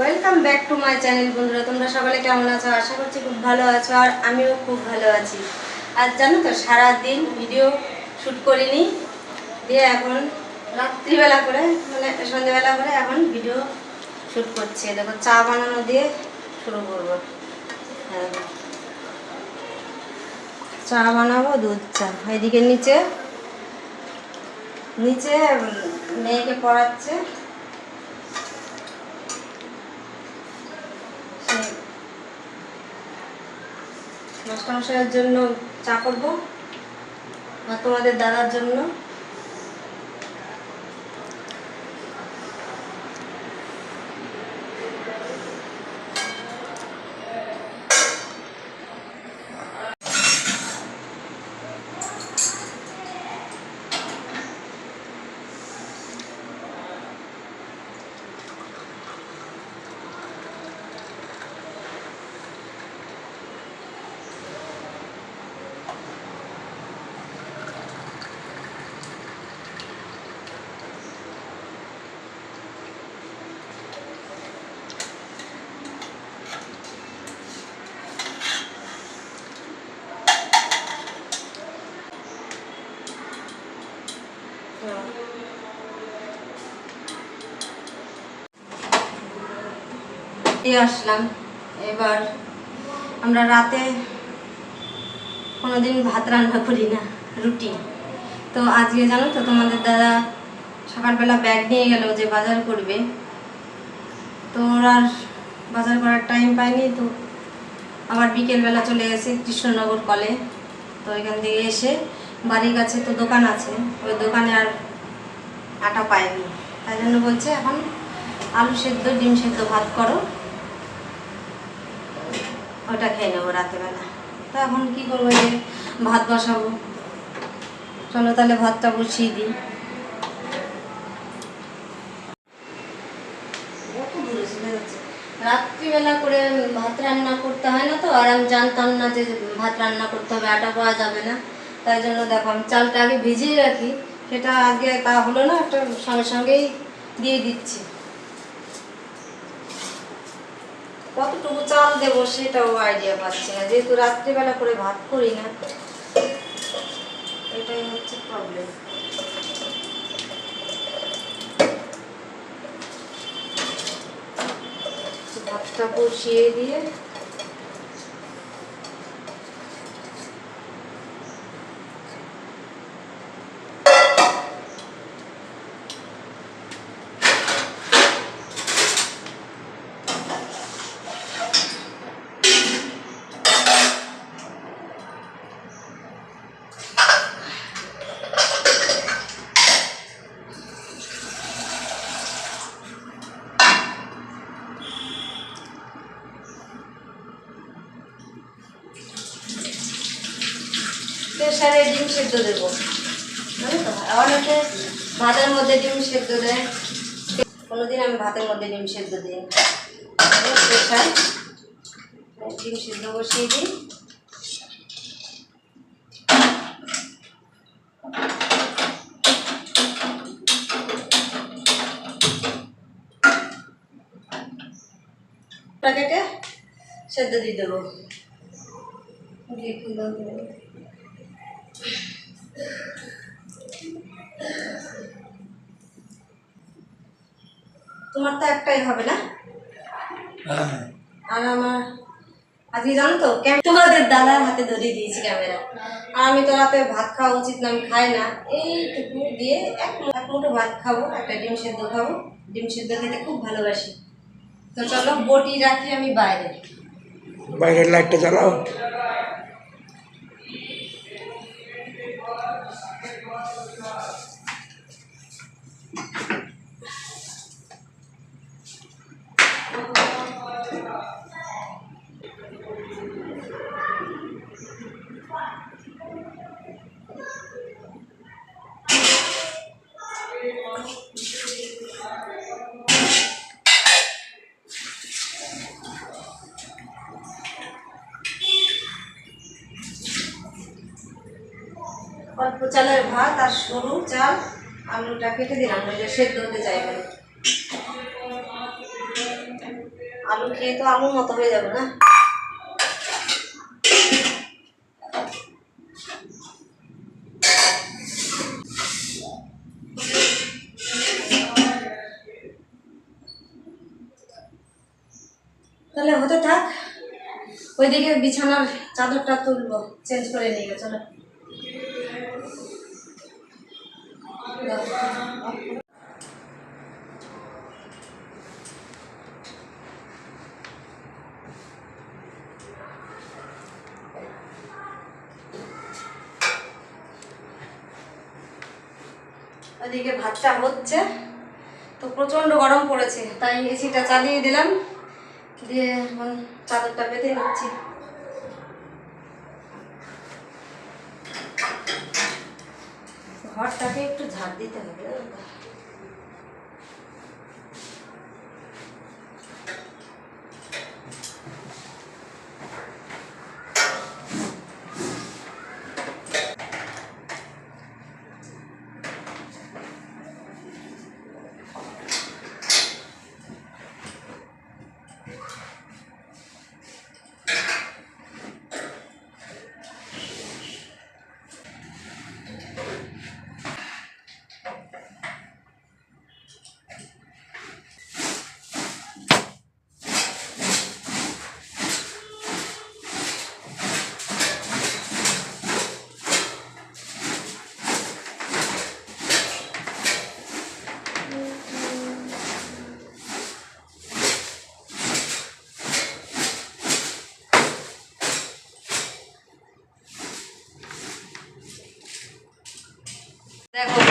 Welcome back to my channel বন্ধুরা। তোমরা সকালে কেমন আছো? আশা করছি খুব ভালো আছো আর আমিও খুব ভালো আছি। আর জানো তো, সারাদিন ভিডিও শ্যুট করিনি। দিয়ে এখন রাত্রিবেলা করে মানে সন্ধ্যেবেলা করে এখন ভিডিও শ্যুট করছি। দেখো, চা বানানো দিয়ে শুরু করব। হ্যাঁ। চা বানাবো, দুধ, চা। এদিকে নিচে নিচে মেয়েকে পড়াচ্ছে। মাস্টারমশাইয়ের জন্য চা করব আর তোমাদের দাদার জন্য। দিয়ে আসলাম। এবার আমরা রাতে কোনোদিন ভাত রান্না করি না, রুটি। তো আজকে জানো তো তোমাদের দাদা সকালবেলা ব্যাগ নিয়ে গেল যে বাজার করবে। তো ওর বাজার করার টাইম পাইনি তো। আবার বিকেলবেলা চলে গেছে কৃষ্ণনগর কলে। তো এখান থেকে এসে বাড়ির কাছে তো দোকান আছে, ওই দোকানে আর আটা পাইনি তাই জন্য বলছে এখন আলু সেদ্ধ, ডিম সেদ্ধ ভাত করো। ওটা খেয়ে নেব রাতেবেলা তো এখন কী করব যে, ভাত বসাবো। চলো তাহলে ভাতটা বসিয়ে দিই। রাত্রিবেলা করে ভাত রান্না করতে হয় না তো, আর আমি জানতাম না যে ভাত রান্না করতে হবে, আটা পাওয়া যাবে না। তাই জন্য দেখো, আমি চালটা আগে ভিজিয়ে রাখি, সেটা আগে তা হলো না, একটা সঙ্গে সঙ্গেই দিয়ে দিচ্ছি। কতটুকু চাল দেবো সেটাও আইডিয়া পাচ্ছি না। যেহেতু রাত্রিবেলা করে ভাত করি না, এটাই হচ্ছে প্রবলেম ভাতটা বসিয়ে দিয়ে প্রেশারে ডিম সেদ্ধ দেবো। অনেকে ভাতের মধ্যে ডিম সেদ্ধ দেয়। কোনোদিন আমি ভাতের মধ্যে ডিম সেদ্ধ দিই ডিম সেদ্ধ বসিয়ে দিই। প্যাকেটে সেদ্ধ দিয়ে দেবো। দিয়ে তোমার তো একটাই হবে না? আর আমার আজকে জানো তো তোমাদের দাদার হাতে ধরিয়ে দিয়েছি ক্যামেরা। আর আমি তো রাতে ভাত খাওয়া উচিত না আমি খাই না। এইটুকু দিয়ে এক এক মুঠো ভাত খাব একটা ডিম সেদ্ধ খাব। ডিম সেদ্ধ খেতে খুব ভালোবাসি। তো চলো বটি রাখি আমি বাইরে। বাইরের লাইটটা জ্বালাও। অল্প চালের ভাত আর সরু চাল, আলুটা কেটে দিলাম নইলে সেদ্ধ হতে চাইবে। আলু খেয়ে তো আলুর মতো হয়ে যাবে না? তাহলে হতে থাক। ওইদিকে বিছানার চাদরটা তুলবো, চেঞ্জ করে নিয়ে চলো। ওদিকে ভাতটা হচ্ছে। তো প্রচণ্ড গরম পড়েছে, তাই এসিটা চালিয়ে দিলাম। দিয়ে চাদরটা বেঁধে নিচ্ছি। ঘরটাকে একটু ঝাড় দিতে হবে।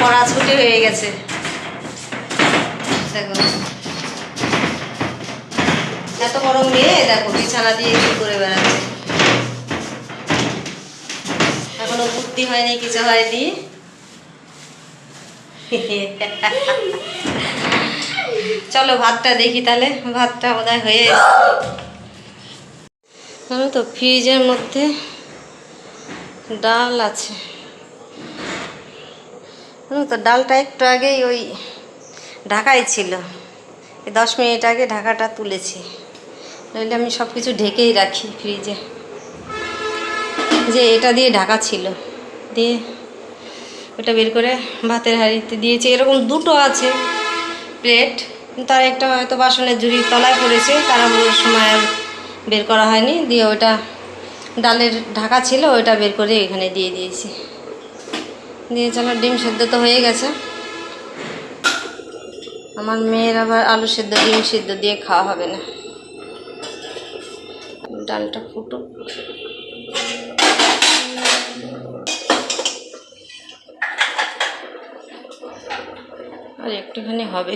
জানো তো? দেখো পড়া ছুটি হয়ে গেছে। দেখো। এত বড় মেয়ে, দেখো, বিছানা দিয়ে কি করে বেড়াচ্ছে। এখনও বুদ্ধি হয়নি, কিছু হয়নি। চলো, ভাতটা দেখি তাহলে। ভাতটা বোধহয় হয়ে। জানো তো, ফ্রিজের মধ্যে ডাল আছে। তো ডালটা একটু আগেই ওই ঢাকাই ছিল। দশ মিনিট আগে ঢাকাটা তুলেছি। নইলে আমি সব কিছু ঢেকেই রাখি ফ্রিজে। যে এটা দিয়ে ঢাকা ছিল। দিয়ে ওটা বের করে ভাতের হাঁড়িতে দিয়েছি। এরকম দুটো আছে প্লেট। তার একটা হয়তো বাসনের ঝুড়ির তলায় পড়েছে তারা তাড়াহুড়োর সময় আর বের করা হয়নি। দিয়ে ওটা ডালের ঢাকা ছিল ওইটা বের করে এখানে দিয়ে দিয়েছি। দিয়ে চলো, ডিম সেদ্ধ তো হয়ে গেছে। আমার মেয়ের আবার আলু সেদ্ধ, ডিম সেদ্ধ দিয়ে খাওয়া হবে না। ডালটা ফুটুক। আর একটুখানি হবে।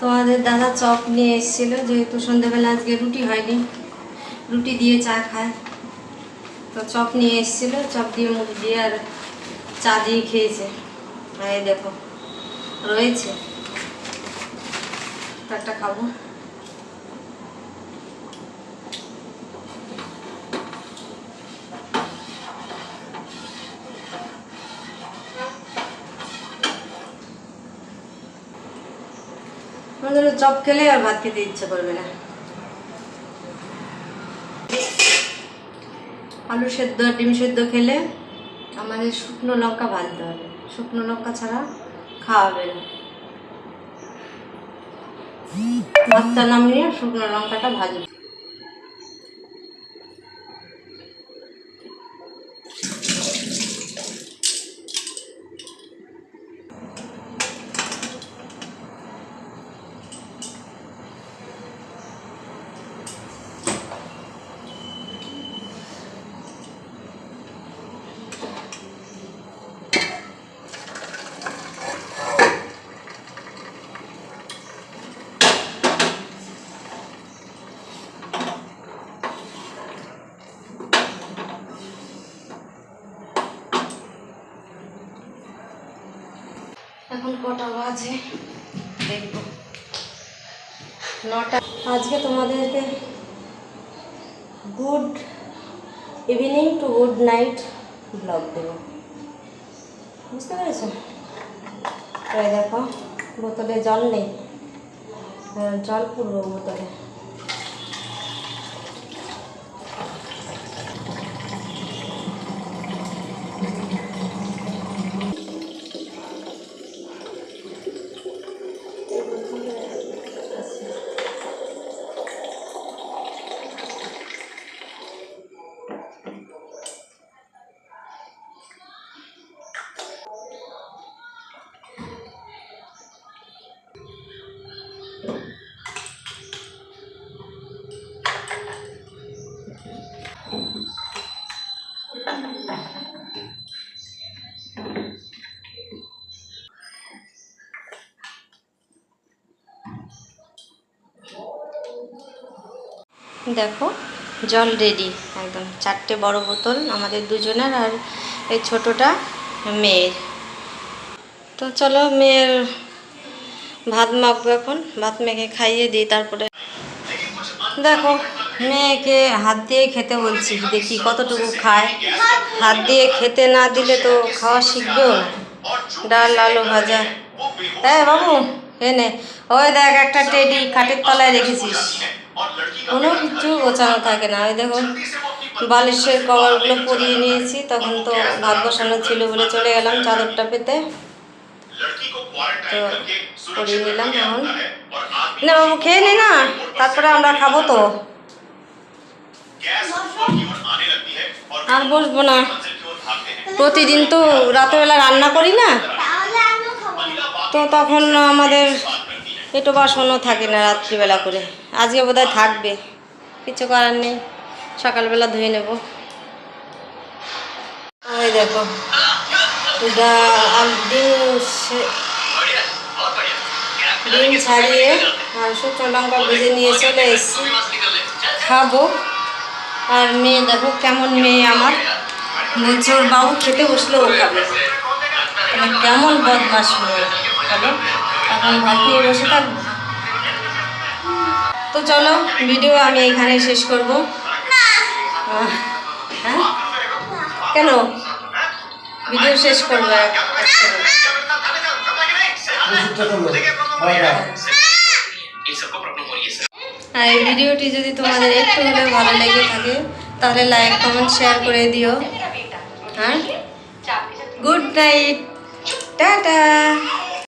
তোমাদের দাদা চপ নিয়ে এসেছিল, যেহেতু সন্ধ্যেবেলা আজকে রুটি হয়নি। রুটি দিয়ে চা খায়। তো চপ নিয়ে এসেছিল, চপ দিয়ে মুখ দিয়ে আর চা দিয়ে খেয়েছে। এই দেখো, রয়েছে। একটা খাব। আমাদের চপ খেলে আর ভাত খেতে ইচ্ছে করবে না। আলু সেদ্ধ, ডিম সেদ্ধ খেলে আমাদের শুকনো লঙ্কা ভাজতে হবে। শুকনো লঙ্কা ছাড়া খাওয়াবে না। ভাতটা নামিয়ে শুকনো লঙ্কাটা ভাজবে এখন কটা দেখব। নটা। আজকে তোমাদেরকে good evening to good night blog দেবো। বুঝতে পেরেছ? তাই দেখো, বোতলে জল নেই। জল পুরবো বোতলে। দেখো, জল রেডি একদম। চারটে বড় বোতল আমাদের দুজনের আর এই ছোটোটা মেয়ের। তো চলো মেয়ের ভাত মাখবো এখন, ভাত মেখে খাইয়ে দিই, তারপরে দেখো, মেয়েকে হাত দিয়ে খেতে বলছি, দেখি কতটুকু খায়। হাত দিয়ে খেতে না দিলে তো খাওয়া শিখবেও না। ডাল, আলু ভাজা। হ্যাঁ বাবু, এনে। ওই দেখ একটা টেডি খাটের তলায় রেখেছিস। কোনো কিছু গোছানো থাকে না। ওই দেখো বালিশের কভারগুলো পরিয়ে নিয়েছি তখন তো ভাত বসানো ছিল বলে চলে গেলাম চাদরটা পেতে। তো পরিয়ে নিলাম এখন। না বাবু খেয়ে নে না তারপরে আমরা খাব তো। আর বসবো না। প্রতিদিন তো রাতেরবেলা রান্না করি না। তো তখন আমাদের একটু বাসনও থাকে না রাত্রিবেলা করে। আজকে বোধহয় থাকবে। কিছু করার নেই। সকালবেলা ধুয়ে নেব। ওই দেখো। ডিম ছাড়িয়ে আর শুকনো লঙ্কা ভেজে নিয়ে চলে এসেছি। খাব। আর মেয়ে, দেখো কেমন মেয়ে আমার। বলছে বাবু খেতে বসলে ও খাবে। কেমন বদমাস মেয়ে বলো এখন বসে তো চলো ভিডিও আমি এখানে শেষ করব। হ্যাঁ? কেন? ভিডিও শেষ করব আর এই ভিডিওটি যদি তোমাদের একটু হলেও ভালো লেগে থাকে, তাহলে লাইক কমেন্ট শেয়ার করে দিও। হ্যাঁ? Good night tata